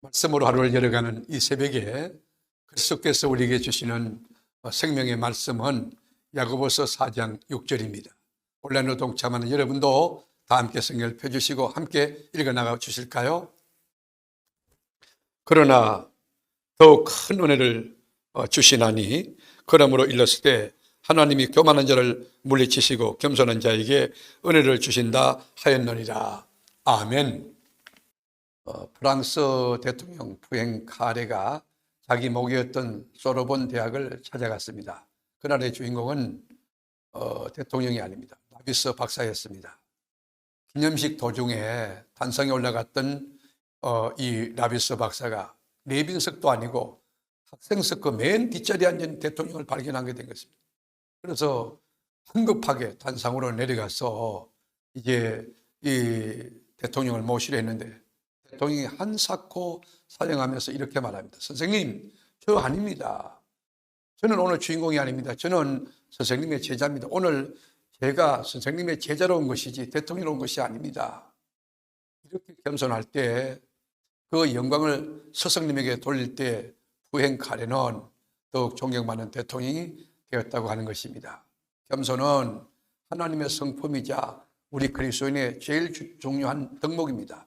말씀으로 하루를 열어가는 이 새벽에 그리스도께서 우리에게 주시는 생명의 말씀은 야고보서 4장 6절입니다. 온라인으로 동참하는 여러분도 다 함께 성경을 펴주시고 함께 읽어나가 주실까요? 그러나 더욱 큰 은혜를 어, 주시나니 그러므로 일렀을 때 하나님이 교만한 자를 물리치시고 겸손한 자에게 은혜를 주신다 하였느니라. 아멘. 어, 프랑스 대통령 부행 카레가 자기 목이었던 소르본 대학을 찾아갔습니다. 그날의 주인공은 어, 대통령이 아닙니다. 나비스 박사였습니다. 기념식 도중에 단상에 올라갔던 어, 이 라비스 박사가 내빈석도 아니고 학생석 그 맨 뒷자리에 앉은 대통령을 발견하게 된 것입니다. 그래서 황급하게 단상으로 내려가서 이제 이 대통령을 모시려 했는데 대통령이 한사코 사령하면서 이렇게 말합니다. 선생님, 저 아닙니다. 저는 오늘 주인공이 아닙니다. 저는 선생님의 제자입니다. 오늘 제가 선생님의 제자로 온 것이지 대통령으로 온 것이 아닙니다. 이렇게 겸손할 때 그 영광을 스승님에게 돌릴 때 부행 카레는 더욱 존경받는 대통령이 되었다고 하는 것입니다. 겸손은 하나님의 성품이자 우리 그리스도인의 제일 주- 중요한 덕목입니다.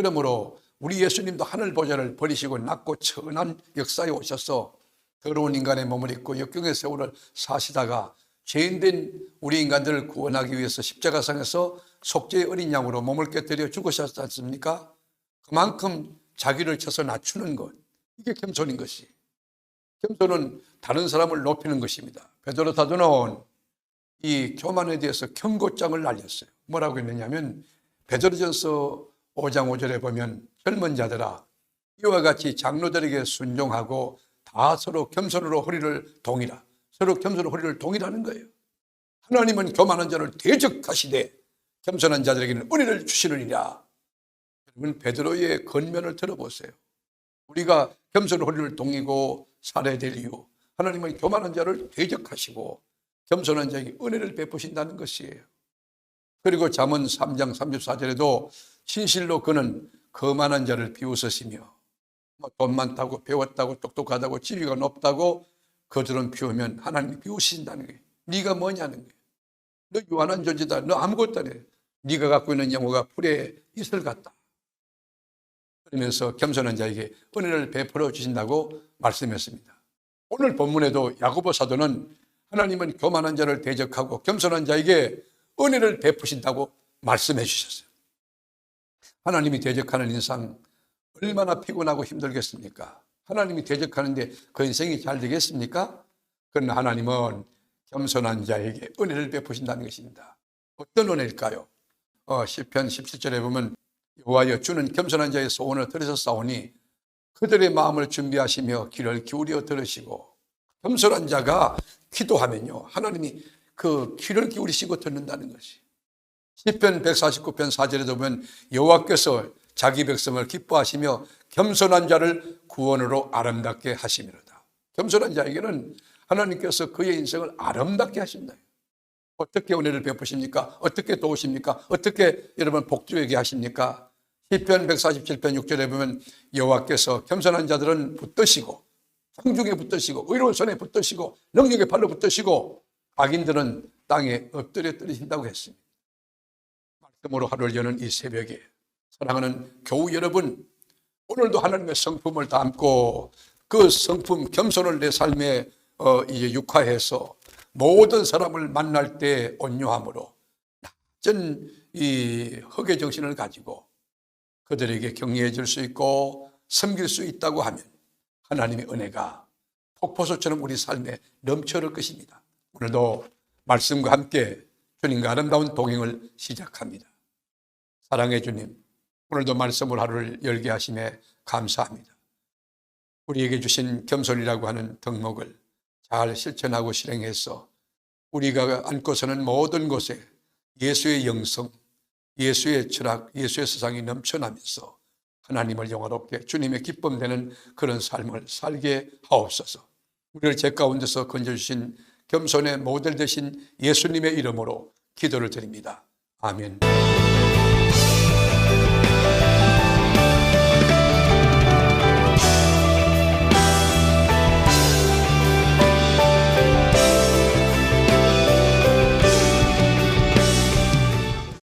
그러므로 우리 예수님도 하늘 보좌를 버리시고 낮고 천한 역사에 오셔서 더러운 인간의 몸을 입고 역경의 세월을 사시다가 죄인된 우리 인간들을 구원하기 위해서 십자가상에서 속죄의 어린 양으로 몸을 깨뜨려 죽으셨지 않습니까? 그만큼 자기를 쳐서 낮추는 것 이게 겸손인 것이 겸손은 다른 사람을 높이는 것입니다. 베드로 사도는 이 교만에 대해서 경고장을 날렸어요. 뭐라고 했느냐면 베드로전서 5장 5절에 보면 젊은 자들아 이와 같이 장로들에게 순종하고 다 서로 겸손으로 허리를 동이라. 서로 겸손으로 허리를 동이라는 거예요. 하나님은 교만한 자를 대적하시되 겸손한 자들에게는 은혜를 주시느니라. 여러분 베드로의 건면을 들어보세요. 우리가 겸손 허리를 동이고 살아야 될 이유. 하나님은 교만한 자를 대적하시고 겸손한 자에게 은혜를 베푸신다는 것이에요. 그리고 잠언 3장 34절에도 진실로 그는 거만한 자를 비웃으시며 뭐돈 많다고 배웠다고 똑똑하다고 지위가 높다고 그들은 비우면 하나님이 비우신다는 거예요. 네가 뭐냐는 거예요. 너 유한한 존재다. 너 아무것도 안 해. 네가 갖고 있는 영혼가 풀에 이슬 같다. 그러면서 겸손한 자에게 은혜를 베풀어 주신다고 말씀했습니다. 오늘 본문에도 야고보 사도는 하나님은 교만한 자를 대적하고 겸손한 자에게 은혜를 베푸신다고 말씀해 주셨어요. 하나님이 대적하는 인상 얼마나 피곤하고 힘들겠습니까? 하나님이 대적하는데 그 인생이 잘 되겠습니까? 그러나 하나님은 겸손한 자에게 은혜를 베푸신다는 것입니다. 어떤 은혜일까요? 어, 시편 17절에 보면 여호와여 주는 겸손한 자의 소원을 들으셨사오니 그들의 마음을 준비하시며 귀를 기울여 들으시고 겸손한 자가 기도하면요 하나님이 그 귀를 기울이시고 듣는다는 것이 시편 149편 4절에도 보면 여호와께서 자기 백성을 기뻐하시며 겸손한 자를 구원으로 아름답게 하시미로다. 겸손한 자에게는 하나님께서 그의 인생을 아름답게 하신다. 어떻게 은혜를 베푸십니까? 어떻게 도우십니까? 어떻게 여러분 복주에게 하십니까? 시편 147편 6절에 보면 여호와께서 겸손한 자들은 붙드시고 상중에 붙드시고 의로운 손에 붙드시고 능력의 발로 붙드시고 악인들은 땅에 엎드려 떨어진다고 했습니다. 말씀으로 하루를 여는 이 새벽에 사랑하는 교우 여러분 오늘도 하나님의 성품을 담고 그 성품 겸손을 내 삶에 어, 이제 육화해서 모든 사람을 만날 때 온유함으로 낮은 이 흑의 정신을 가지고 그들에게 격려해 줄 수 있고 섬길 수 있다고 하면 하나님의 은혜가 폭포수처럼 우리 삶에 넘쳐올 것입니다. 오늘도 말씀과 함께 주님과 아름다운 동행을 시작합니다. 사랑해 주님, 오늘도 말씀을 하루를 열게 하심에 감사합니다. 우리에게 주신 겸손이라고 하는 덕목을 잘 실천하고 실행해서 우리가 안고서는 모든 곳에 예수의 영성, 예수의 철학, 예수의 세상이 넘쳐나면서 하나님을 영화롭게 주님의 기쁨 되는 그런 삶을 살게 하옵소서. 우리를 죄 가운데서 건져주신 겸손의 모델 되신 예수님의 이름으로 기도를 드립니다. 아멘.